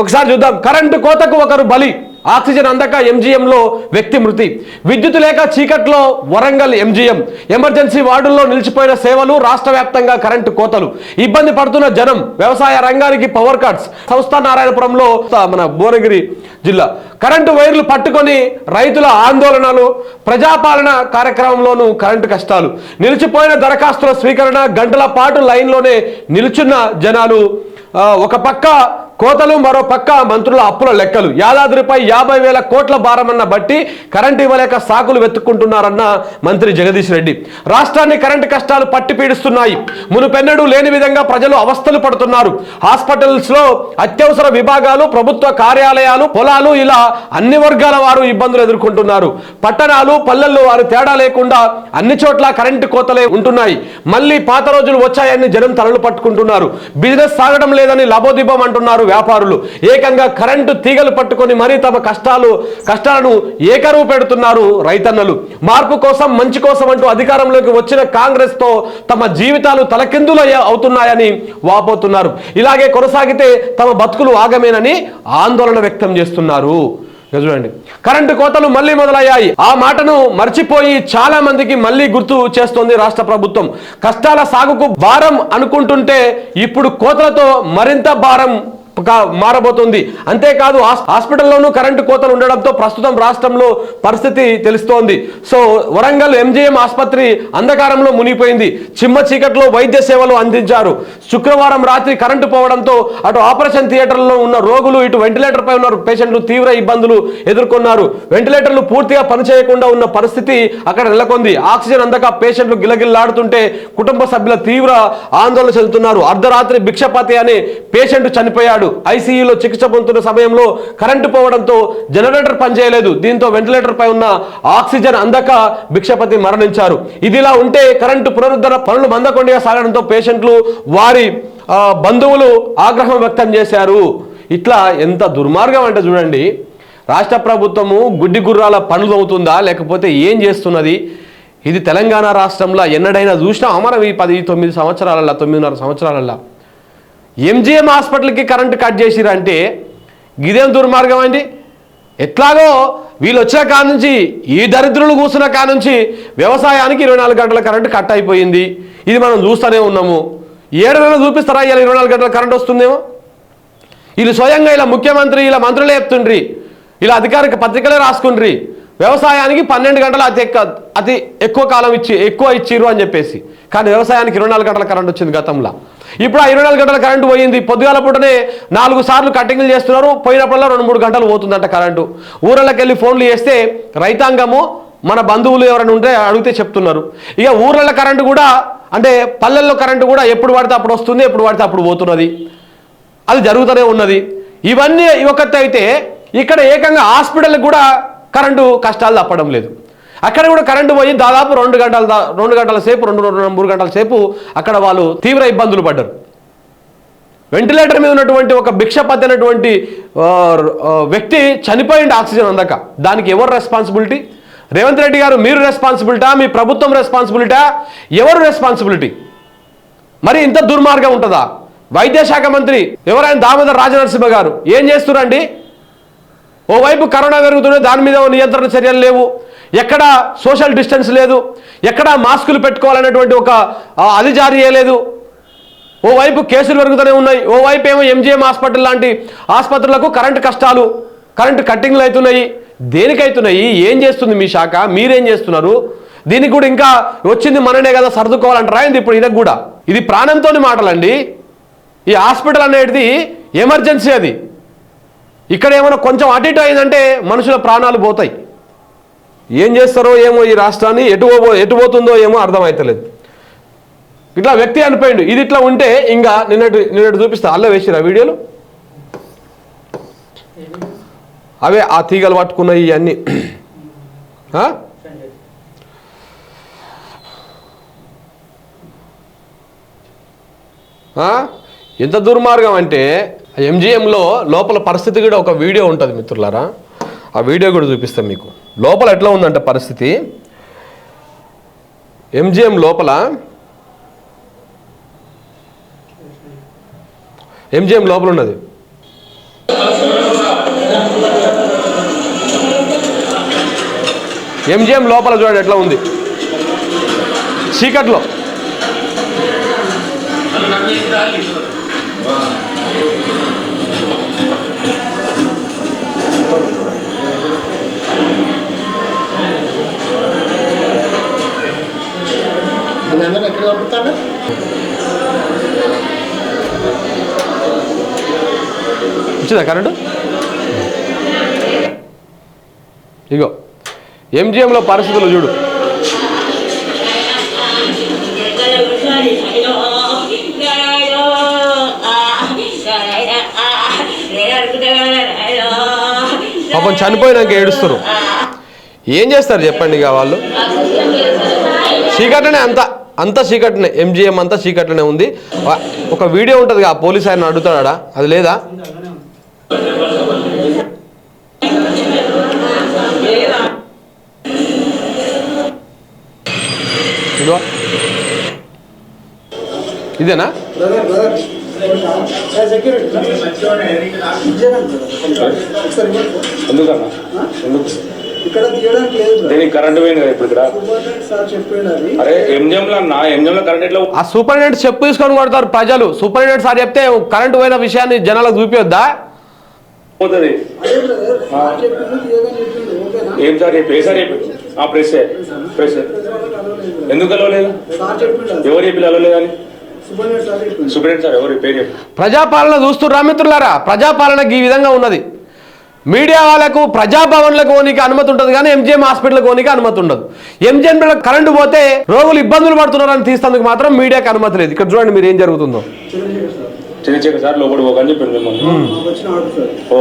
ఒకసారి చూద్దాం. కరెంటు కోతకు ఒకరు బలి ఆక్సిజన్ అందక ఎంజీఎంలో వ్యక్తి మృతి. విద్యుత్ లేక చీకట్లో వరంగల్ ఎంజీఎం. ఎమర్జెన్సీ వార్డుల్లో నిలిచిపోయిన సేవలు రాష్ట్ర వ్యాప్తంగా కరెంటు కోతలు. ఇబ్బంది పడుతున్న జనం వ్యవసాయ రంగానికి పవర్ కట్స్ సంస్థ నారాయణపురంలో మన భువనగిరి జిల్లా. కరెంటు వైర్లు పట్టుకొని రైతుల ఆందోళనలు ప్రజాపాలన కార్యక్రమంలోనూ కరెంటు కష్టాలు. నిలిచిపోయిన దరఖాస్తుల స్వీకరణ గంటల పాటు లైన్లోనే నిలుచున్న జనాలు. ఒక పక్క కోతలు మరో పక్క మంత్రుల అప్పుల లెక్కలు. యాదాద్రిపై యాభై వేల కోట్ల భారమన్న బట్టి కరెంటు ఇవ్వలేక సాకులు వెతుక్కుంటున్నారన్న మంత్రి జగదీష్ రెడ్డి. రాష్ట్రాన్ని కరెంటు కష్టాలు పట్టి పీడిస్తున్నాయి. మునుపెన్నడూ లేని విధంగా ప్రజలు అవస్థలు పడుతున్నారు. హాస్పిటల్స్లో అత్యవసర విభాగాలు ప్రభుత్వ కార్యాలయాలు పొలాలు ఇలా అన్ని వర్గాల వారు ఇబ్బందులు ఎదుర్కొంటున్నారు. పట్టణాలు పల్లెల్లో వారు తేడా లేకుండా అన్ని చోట్ల కరెంటు కోతలే ఉంటున్నాయి. మళ్ళీ పాత రోజులు వచ్చాయని జనం తలలు పట్టుకుంటున్నారు. బిజినెస్ సాగడం లేదని లబోదిబం అంటున్నారు. వ్యాపారులు ఏకంగా కరెంటు తీగలు పట్టుకొని మరీ తమ కష్టాలు కష్టాలను ఏకరువు పెడుతున్నారు రైతన్నలు. మార్పు కోసం మంచి కోసం అంటూ అధికారంలోకి వచ్చిన కాంగ్రెస్తో తమ జీవితాలు తలకిందులు అవుతున్నాయని వాపోతున్నారు. ఇలాగే కొనసాగితే తమ బతుకులు ఆగమేనని ఆందోళన వ్యక్తం చేస్తున్నారు. చూడండి. కరెంటు కోతలు మళ్ళీ మొదలయ్యాయి. ఆ మాటను మర్చిపోయి చాలా మందికి మళ్ళీ గుర్తు చేస్తోంది రాష్ట్ర ప్రభుత్వం. కష్టాల సాగుకు భారం అనుకుంటుంటే ఇప్పుడు కోతలతో మరింత భారం మారబోతుంది. అంతేకాదు హాస్పిటల్లోనూ కరెంటు కోతలు ఉండడంతో ప్రస్తుతం రాష్ట్రంలో పరిస్థితి తెలుస్తోంది. సో వరంగల్ ఎంజీఎం ఆసుపత్రి అంధకారంలో మునిగిపోయింది. చిమ్మ చీకట్లో వైద్య సేవలు అందించారు. శుక్రవారం రాత్రి కరెంటు పోవడంతో అటు ఆపరేషన్ థియేటర్లో ఉన్న రోగులు ఇటు వెంటిలేటర్ పై ఉన్న పేషెంట్లు తీవ్ర ఇబ్బందులు ఎదుర్కొన్నారు. వెంటిలేటర్లు పూర్తిగా పనిచేయకుండా ఉన్న పరిస్థితి అక్కడ నెలకొంది. ఆక్సిజన్ అందక పేషెంట్లు గిలగిల్లాడుతుంటే కుటుంబ సభ్యుల తీవ్ర ఆందోళన చెందుతున్నారు. అర్ధరాత్రి భిక్షపతి అనే పేషెంట్ చనిపోయాడు. ఐసీయూలో చికిత్స పొందుతున్న సమయంలో కరెంటు పోవడంతో జనరేటర్ పనిచేయలేదు. దీంతో వెంటిలేటర్ పై ఉన్న ఆక్సిజన్ అందక భిక్షపతి మరణించారు. ఇదిలా ఉంటే కరెంటు పునరుద్ధరణ పనులు మందకొండగా సాగడంతో పేషెంట్లు వారి బంధువులు ఆగ్రహం వ్యక్తం చేశారు. ఇట్లా ఎంత దుర్మార్గం అంటే చూడండి రాష్ట్ర ప్రభుత్వము గుడ్డి గుర్రాల పనులు అవుతుందా? లేకపోతే ఏం చేస్తున్నది? ఇది తెలంగాణ రాష్ట్రంలో ఎన్నడైనా చూసినా మనం ఈ పది తొమ్మిది సంవత్సరాలలో తొమ్మిదిన్నర సంవత్సరాలలో ఎంజిఎం హాస్పిటల్కి కరెంటు కట్ చేసిరంటే ఇదేం దుర్మార్గం అండి? ఎట్లాగో వీళ్ళు వచ్చిన కాడ నుంచి ఈ దరిద్రులు కూర్చున్న కాడ నుంచి వ్యవసాయానికి ఇరవై నాలుగు గంటల కరెంటు కట్ అయిపోయింది. ఇది మనం చూస్తూనే ఉన్నాము. ఏడైనా చూపిస్తారా? ఇలా ఇరవై నాలుగు గంటల కరెంట్ వస్తుందేమో? వీళ్ళు స్వయంగా ఇలా ముఖ్యమంత్రి ఇలా మంత్రులే చెప్తుండ్రి. ఇలా అధికారిక పత్రికలే రాసుకుండ్రి. వ్యవసాయానికి పన్నెండు గంటలు అతి ఎక్కువ అతి ఎక్కువ కాలం ఇచ్చి ఎక్కువ ఇచ్చిర్రు అని చెప్పేసి. కానీ వ్యవసాయానికి ఇరవై నాలుగు గంటల కరెంట్ వచ్చింది గతంలో. ఇప్పుడు ఆ ఇరవై నాలుగు గంటల కరెంటు పోయింది. పొద్దుగాల పూటనే నాలుగు సార్లు కట్టింగ్లు చేస్తున్నారు. పోయినప్పుడల్లా రెండు మూడు గంటలు పోతుందంట కరెంటు. ఊరళ్ళకి వెళ్ళి ఫోన్లు చేస్తే రైతాంగము మన బంధువులు ఎవరైనా ఉంటే అడిగితే చెప్తున్నారు. ఇక ఊర్ల కరెంటు కూడా అంటే పల్లెల్లో కరెంటు కూడా ఎప్పుడు పడితే అప్పుడు వస్తుంది ఎప్పుడు పడితే అప్పుడు పోతున్నది. అది జరుగుతూనే ఉన్నది. ఇవన్నీ ఒకటి అయితే ఇక్కడ ఏకంగా హాస్పిటల్కి కూడా కరెంటు కష్టాలు తప్పడం లేదు. అక్కడ కూడా కరెంటు పోయి దాదాపు రెండు గంటల దా- రెండు గంటల సేపు రెండు రెండు మూడు గంటల సేపు అక్కడ వాళ్ళు తీవ్ర ఇబ్బందులు పడ్డారు. వెంటిలేటర్ మీద ఉన్నటువంటి ఒక భిక్షపతి అనేటువంటి వ్యక్తి చనిపోయింది ఆక్సిజన్ అందక. దానికి ఎవరు రెస్పాన్సిబిలిటీ రేవంత్ రెడ్డి గారు మీరు రెస్పాన్సిబిలిటా మీ ప్రభుత్వం రెస్పాన్సిబిలిటా ఎవరు రెస్పాన్సిబిలిటీ మరి ఇంత దుర్మార్గం ఉంటుందా? వైద్య శాఖ మంత్రి ఎవరైనా దామోదర్ రాజనరసింహ గారు ఏం చేస్తున్నారండి ఓవైపు కరోనా పెరుగుతుంది దాని మీద నియంత్రణ చర్యలు లేవు. ఎక్కడ సోషల్ డిస్టెన్స్ లేదు. ఎక్కడ మాస్కులు పెట్టుకోవాలనేటువంటి ఒక అది జారీ చేయలేదు. ఓవైపు కేసులు పెరుగుతూనే ఉన్నాయి. ఓవైపు ఏమో ఎంజిఎం హాస్పిటల్ లాంటి ఆసుపత్రులకు కరెంటు కష్టాలు కరెంటు కట్టింగ్లు అవుతున్నాయి. దేనికైతున్నాయి ఏం చేస్తుంది మీ శాఖ? మీరేం చేస్తున్నారు? దీనికి కూడా ఇంకా వచ్చింది మననే కదా సర్దుకోవాలంటారా? ఏంది ఇప్పుడు ఇదకు కూడా? ఇది ప్రాణంతోని మాటలండి. ఈ హాస్పిటల్ అనేది ఎమర్జెన్సీ అది. ఇక్కడ ఏమైనా కొంచెం అటు ఇటు అయిందంటే మనుషుల ప్రాణాలు పోతాయి. ఏం చేస్తారో ఏమో ఈ రాష్ట్రాన్ని ఎటు పో- ఎటు పోతుందో ఏమో అర్థమవుతలేదు ఇట్లా వ్యక్తి అనిపోయిండు. ఇది ఇట్లా ఉంటే ఇంకా నిన్నటి నిన్నటి చూపిస్తా. అల్ల వేసిరా వీడియోలు? అవే ఆ తీగలు పట్టుకున్నాయి ఇవన్నీ. ఎంత దుర్మార్గం అంటే ఎంజిఎంలో లోపల పరిస్థితి కూడా ఒక వీడియో ఉంటుంది మిత్రులారా. ఆ వీడియో కూడా చూపిస్తాం మీకు. లోపల ఎట్లా ఉందంటే పరిస్థితి? ఎంజిఎం లోపల ఎంజిఎం లోపల ఉన్నది. ఎంజిఎం లోపల చూడండి ఎట్లా ఉంది. చీకట్లో. వచ్చిందా కరెంటు? ఇగో ఎంజిఎంలో పరిస్థితులు చూడు. పాపం చనిపోయినాక ఏడుస్తారు ఏం చేస్తారు చెప్పండి ఇక వాళ్ళు? చీకటనే అంత అంత చీకటనే ఎంజిఎం అంతా చీకటనే ఉంది. ఒక వీడియో ఉంటుంది ఆ పోలీస్ ఆయన అడుగుతాడా అది లేదా? ఇదిగో. ఇదేనా? ఎందుకన్నా? ఎందుకు? కరెంట్ ఇప్పుడు ఇక్కడ అరే ఆ సూపరింటెండెంట్ చెప్పు తీసుకొని కొడతారు ప్రజలు. సూపరింటెండెంట్ సార్ చెప్తే కరెంటు పోయిన విషయాన్ని జనాలకు పోతుంది. ఓకేనా? ఏం సార్ చెప్పి? ఏ సార్ చెప్పి? ఆ ప్రెస్ ప్రెస్ ఎందుకు కలవలేదు. ఎవరు చెప్పి సార్ పేరు ప్రజాపాలన చూస్తుర్రా మిత్రులారా? ప్రజాపాలనకి ఈ విధంగా ఉన్నది. మీడియా వాళ్ళకు ప్రజాభవన్లకు పోనీకి అనుమతి ఉంటుంది కానీ ఎంజిఎం హాస్పిటల్కి పోనీకి అనుమతి ఉండదు. ఎంజిఎం కరెంటు పోతే రోగులు ఇబ్బందులు పడుతున్నారని తీసేందుకు మాత్రం మీడియాకి అనుమతి లేదు. ఇక్కడ చూడండి మీరు ఏం జరుగుతుందో. చిన్న చిన్న సార్ లోపల పోకని మిమ్మల్ని.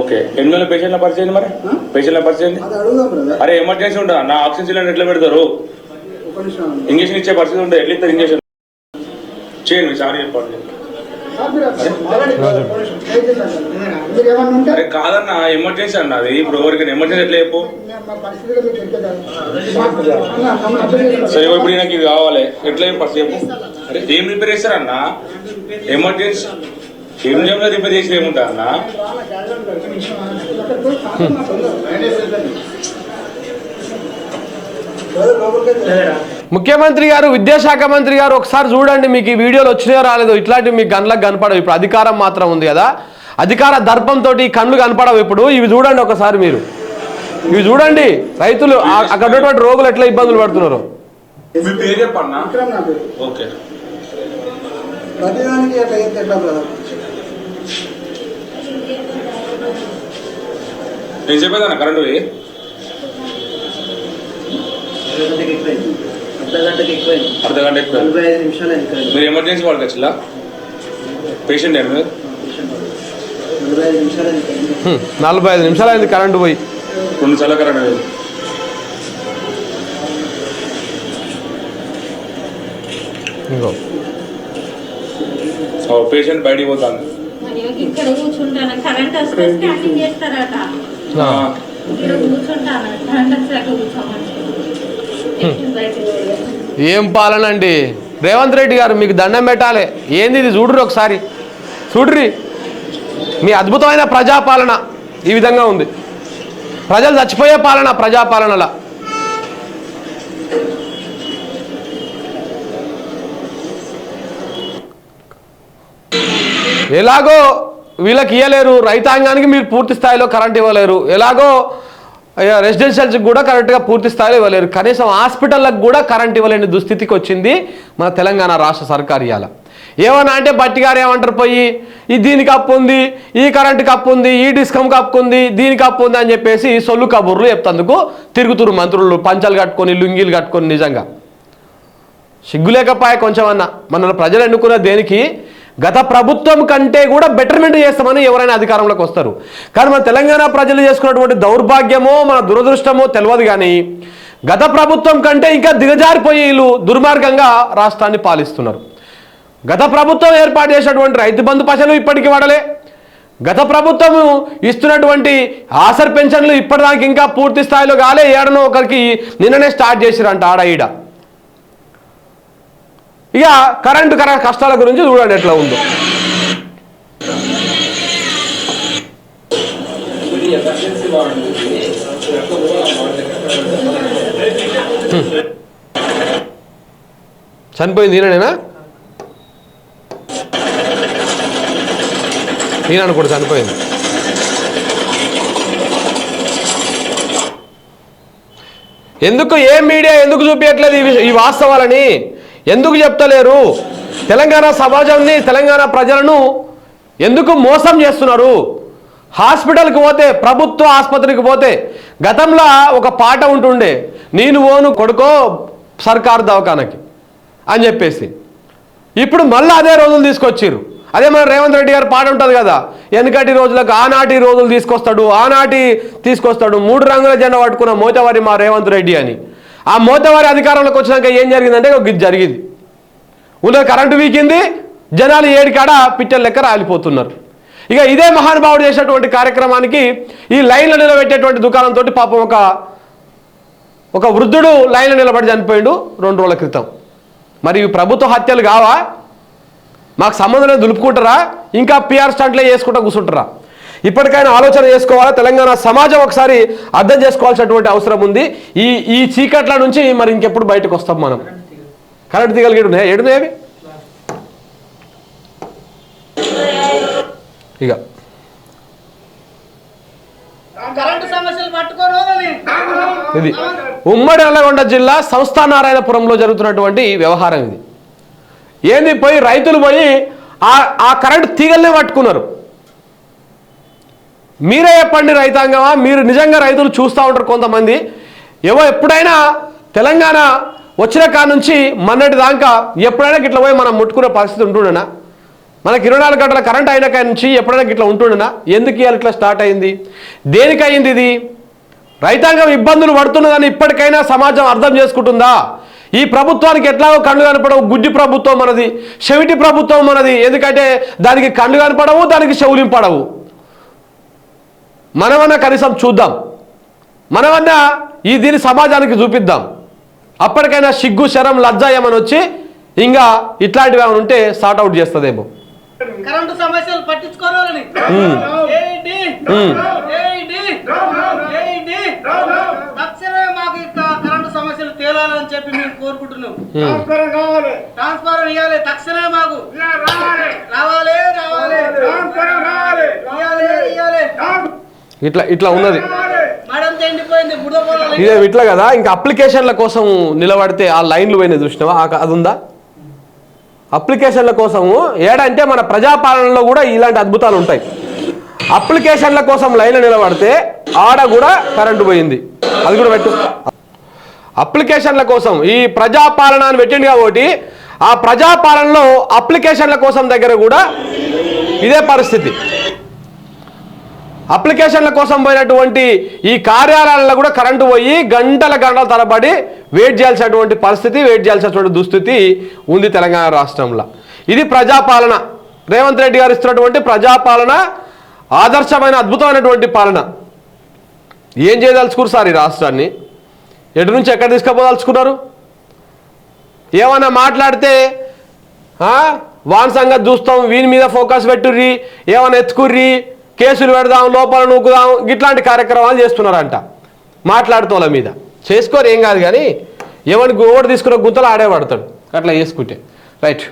ఓకే. ఎన్ని నెలల పేషెంట్ల పరిచయం మరి? పేషెంట్ల పరిచయం అది అడుగుదాం బ్రదర్. అరే ఎమర్జెన్సీ ఉంటుందా నా ఆక్సిజన్ సిలిండర్ ఎట్లా పెడతారు? ఇంజక్షన్ ఇచ్చే పరిస్థితి ఉంటుంది ఎట్లా ఇంజక్షన్ చేయండి సార్ చెప్పండి ఉంటే అరే కాదన్న ఎమర్జెన్సీ అన్న అది. ఇప్పుడు ఎవరికైనా ఎమర్జెన్సీ ఎట్లా చెప్పు? అన్న. సరే. ఇప్పుడు నాకు ఇది కావాలి. ఎట్లా ఏం ఫస్ట్ చెప్పు. అరే ఏం రిపేర్ చేస్తారన్న ఎమర్జెన్సీ. ఏం జంలో రిపేర్ చేసి ఏముంటా అన్న? బ్రదర్, లోపలికి వెళ్ళి. ముఖ్యమంత్రి గారు విద్యాశాఖ మంత్రి గారు ఒకసారి చూడండి మీకు ఈ వీడియోలు వచ్చినాయో రాలేదో. ఇట్లాంటివి మీకు కళ్ళకు కనపడవు ఇప్పుడు అధికారం మాత్రం ఉంది కదా. అధికార దర్పంతో ఈ కళ్ళు కనపడవు ఇప్పుడు. ఇవి చూడండి ఒకసారి మీరు. ఇవి చూడండి. రైతులు అక్కడ ఉన్నటువంటి రోగులు ఎట్లా ఇబ్బందులు పడుతున్నారు? పేరు చెప్పన్నా విక్రమ్ నా పేరు. ఓకే ప్రతిదానికి అట్లా చేస్తే ఎట్లా బ్రదర్ నేను చెప్పేదన్న కరెంట్ పోయి గంటకి ఎక్కువైంది. అర్ధ గంటకి ఎక్కువైంది అర్ధ గంట ఎక్కువ నలభై ఐదు నిమిషాలు అయింది కరెంట్ మీరు ఎమర్జెన్సీ వాళ్ళకి వచ్చిలా? పేషెంట్ ఏంటి మీరు నలభై ఐదు నిమిషాలు అయింది కరెంట్ హ్మ్, నలభై ఐదు నిమిషాలు అయింది కరెంటు పోయి. రెండు సార్లు కరెంట్ పోయింది. ఇంకో పేషెంట్ బయటికి పోతాను మరి ఇక్కడ కూర్చుంటాను. కరెంట్ వస్తే స్కానింగ్ చేస్తారట. ఆ, ఇక్కడ కూర్చుంటాను. కరెంట్ వచ్చాక కూర్చోమని ఏం పాలన ఏం పాలనండి? రేవంత్ రెడ్డి గారు మీకు దండం పెట్టాలి. ఏంది ఇది? చూడ్రి ఒకసారి. చూడ్రి మీ అద్భుతమైన ప్రజాపాలన ఈ విధంగా ఉంది. ప్రజలు చచ్చిపోయే పాలన ప్రజాపాలనలా. ఎలాగో వీళ్ళకి ఇవ్వలేరు రైతాంగానికి మీరు పూర్తి స్థాయిలో కరెంట్ ఇవ్వలేరు. ఎలాగో అయ్యా, రెసిడెన్షియల్స్కి కూడా కరెక్ట్గా పూర్తి స్థాయిలో ఇవ్వలేరు. కనీసం హాస్పిటళ్ళకు కూడా కరెంట్ ఇవ్వలేని దుస్థితికి వచ్చింది మన తెలంగాణ రాష్ట్ర సర్కార్ ఇవాళ ఏమన్నా అంటే బట్టిగారు ఏమంటారు పోయి? ఈ దీనికి అప్పు ఉంది ఈ కరెంటు కప్పు ఉంది ఈ డిస్కమ్ కప్పు ఉంది దీనికి అప్పు ఉంది అని చెప్పేసి సొల్లు కబుర్లు చెప్తందుకు తిరుగుతురు మంత్రులు పంచాలు కట్టుకొని లుంగీలు కట్టుకొని నిజంగా. సిగ్గులేకపాయ కొంచెం అన్న మన ప్రజలు ఎన్నుకున్న దేనికి? గత ప్రభుత్వం కంటే కూడా బెటర్మెంట్ చేస్తామని ఎవరైనా అధికారంలోకి వస్తారు. కానీ మన తెలంగాణ ప్రజలు చేసుకున్నటువంటి దౌర్భాగ్యమో మన దురదృష్టమో తెలియదు కానీ గత ప్రభుత్వం కంటే ఇంకా దిగజారిపోయి వీళ్ళు దుర్మార్గంగా రాష్ట్రాన్ని పాలిస్తున్నారు. గత ప్రభుత్వం ఏర్పాటు చేసినటువంటి రైతు బంధు పశలు ఇప్పటికీ వాడలే. గత ప్రభుత్వం ఇస్తున్నటువంటి ఆసర్ పెన్షన్లు ఇప్పటిదాకా ఇంకా పూర్తి స్థాయిలో కాలే. ఏడనో ఒకరికి నిన్ననే స్టార్ట్ చేసిరంట ఆడ ఈడ. ఇక కరెంటు కర కష్టాల గురించి చూడండి ఎట్లా ఉందో. చనిపోయింది ఈయననేనా? ఈయన కూడా చనిపోయింది. ఎందుకు ఏ మీడియా ఎందుకు చూపించట్లేదు ఈ వాస్తవాలని? ఎందుకు చెప్తలేరు? తెలంగాణ సమాజాన్ని తెలంగాణ ప్రజలను ఎందుకు మోసం చేస్తున్నారు? హాస్పిటల్కి పోతే ప్రభుత్వ ఆసుపత్రికి పోతే గతంలో ఒక పాట ఉంటుండే నేను ఓను కొడుకో సర్కారు దవాఖానకి అని చెప్పేసి. ఇప్పుడు మళ్ళీ అదే రోజులు తీసుకొచ్చారు అదే మన రేవంత్ రెడ్డి గారు పాట ఉంటుంది కదా వెనకటి రోజులకు ఆనాటి రోజులు తీసుకొస్తాడు ఆనాటి తీసుకొస్తాడు మూడు రంగుల జెండా పట్టుకున్న మోతవారి మా రేవంత్ రెడ్డి అని. ఆ మోతవారి అధికారంలోకి వచ్చినాక ఏం జరిగిందంటే ఒక గిది జరిగింది. ఉన్న కరెంటు వీకింది జనాలు ఏడికాడ పిట్టల లెక్క రాలిపోతున్నారు. ఇక ఇదే మహానుభావుడు చేసినటువంటి కార్యక్రమానికి ఈ లైన్లో నిలబెట్టేటువంటి దుకాణంతో పాపం ఒక ఒక వృద్ధుడు లైన్లో నిలబడి చనిపోయిండు రెండు రోజుల క్రితం. మరి ఇవి ప్రభుత్వ హత్యలు కావా? మాకు సంబంధం లేదు దులుపుకుంటారా? ఇంకా పిఆర్ స్టంట్లే చేసుకుంటా కూర్చుంటారా? ఇప్పటికైనా ఆలోచన చేసుకోవాలా? తెలంగాణ సమాజం ఒకసారి అర్థం చేసుకోవాల్సినటువంటి అవసరం ఉంది. ఈ ఈ చీకట్ల నుంచి మరి ఇంకెప్పుడు బయటకు వస్తాం మనం? కరెంట్ తీగలిగి ఉన్నాయా? ఏడున్నాయి ఇక ఇది ఉమ్మడి నల్లగొండ జిల్లా సంస్థానారాయణపురంలో జరుగుతున్నటువంటి వ్యవహారం ఇది. ఏంది? పోయి రైతులు పోయి ఆ ఆ కరెంట్ తీగల్నే పట్టుకున్నారు. మీరే చెప్పండి రైతాంగమా? మీరు నిజంగా రైతులు చూస్తూ ఉంటారు కొంతమంది. ఏవో ఎప్పుడైనా తెలంగాణ వచ్చిన కాడ నుంచి మొన్నటి దాకా ఎప్పుడైనా గిట్ల పోయి మనం ముట్టుకునే పరిస్థితి ఉంటుండేనా? మనకి ఇరవై నాలుగు గంటల కరెంట్ అయిన కాడ నుంచి ఎప్పుడైనా గిట్ల ఉంటుండేనా? ఎందుకు ఇవాళ ఇట్లా స్టార్ట్ అయింది? దేనికి అయింది ఇది? రైతాంగం ఇబ్బందులు పడుతున్నదని ఇప్పటికైనా సమాజం అర్థం చేసుకుంటుందా? ఈ ప్రభుత్వానికి ఎట్లాగో కళ్ళు కనపడవు. గుడ్డి ప్రభుత్వం మనది చెవిటి ప్రభుత్వం మనది. ఎందుకంటే దానికి కళ్ళు కనపడవు దానికి చెవులింపడవు. మనమన్నా కనీసం చూద్దాం. మనమన్నా ఈ దీని సమాజానికి చూపిద్దాం. అప్పటికైనా సిగ్గు శరం లజ్జ ఏమని వచ్చి ఇంకా ఇట్లాంటివి ఏమైనా ఉంటే సార్ట్ అవుట్ చేస్తుందేమో. కరెంటు సమస్యలు పట్టించుకోవాలని మ్మ్. ఏడి మ్మ్. ఏడి ఏడి తక్షణమే మాకు ఇక కరెంటు సమస్యలు తేలాలని చెప్పి మేము కోరుకుంటున్నాం. ట్రాన్స్ఫారం ఇవ్వాలి తక్షణమే మాకు. రావాలి. రావాలి ఇవ్వాలి ఇవ్వాలి ఇట్లా ఇట్లా ఉన్నది. ఇదే ఇట్లా కదా? ఇంకా అప్లికేషన్ల కోసం నిలబడితే ఆ లైన్లు పోయినాయి చూసినావా? అది ఉందా అప్లికేషన్ల కోసము ఏడంటే మన ప్రజాపాలనలో కూడా ఇలాంటి అద్భుతాలు ఉంటాయి. అప్లికేషన్ల కోసం లైన్లో నిలబడితే ఆడ కూడా కరెంటు పోయింది. అది కూడా పెట్టు. అప్లికేషన్ల కోసం ఈ ప్రజాపాలన అని పెట్టింది కాబట్టి ఆ ప్రజాపాలనలో అప్లికేషన్ల కోసం దగ్గర కూడా ఇదే పరిస్థితి. అప్లికేషన్ల కోసం పోయినటువంటి ఈ కార్యాలయాలలో కూడా కరెంటు పోయి గంటల గంటల తరబడి వెయిట్ చేయాల్సినటువంటి పరిస్థితి వెయిట్ చేయాల్సినటువంటి దుస్థితి ఉంది తెలంగాణ రాష్ట్రంలో. ఇది ప్రజాపాలన. రేవంత్ రెడ్డి గారు ఇస్తున్నటువంటి ప్రజాపాలన ఆదర్శమైన అద్భుతమైనటువంటి పాలన. ఏం చేయదలుచుకున్నారు సార్ ఈ రాష్ట్రాన్ని? ఎటు నుంచి ఎక్కడ తీసుకుపోదలుచుకున్నారు? ఏమన్నా మాట్లాడితే వాన్ సంగతి చూస్తాం వీని మీద ఫోకస్ పెట్టుర్రి ఏమైనా ఎత్తుకుర్రి కేసులు పెడదాం లోపల నూకుదాం ఇట్లాంటి కార్యక్రమాలు చేస్తున్నారంట. మాట్లాడుతోళ్ళ మీద. చేసుకోరు ఏం కాదు కానీ ఎవరికి ఓటు తీసుకున్న గుంతలు ఆడే పడతాడు. అట్లా చేసుకుంటే. రైట్.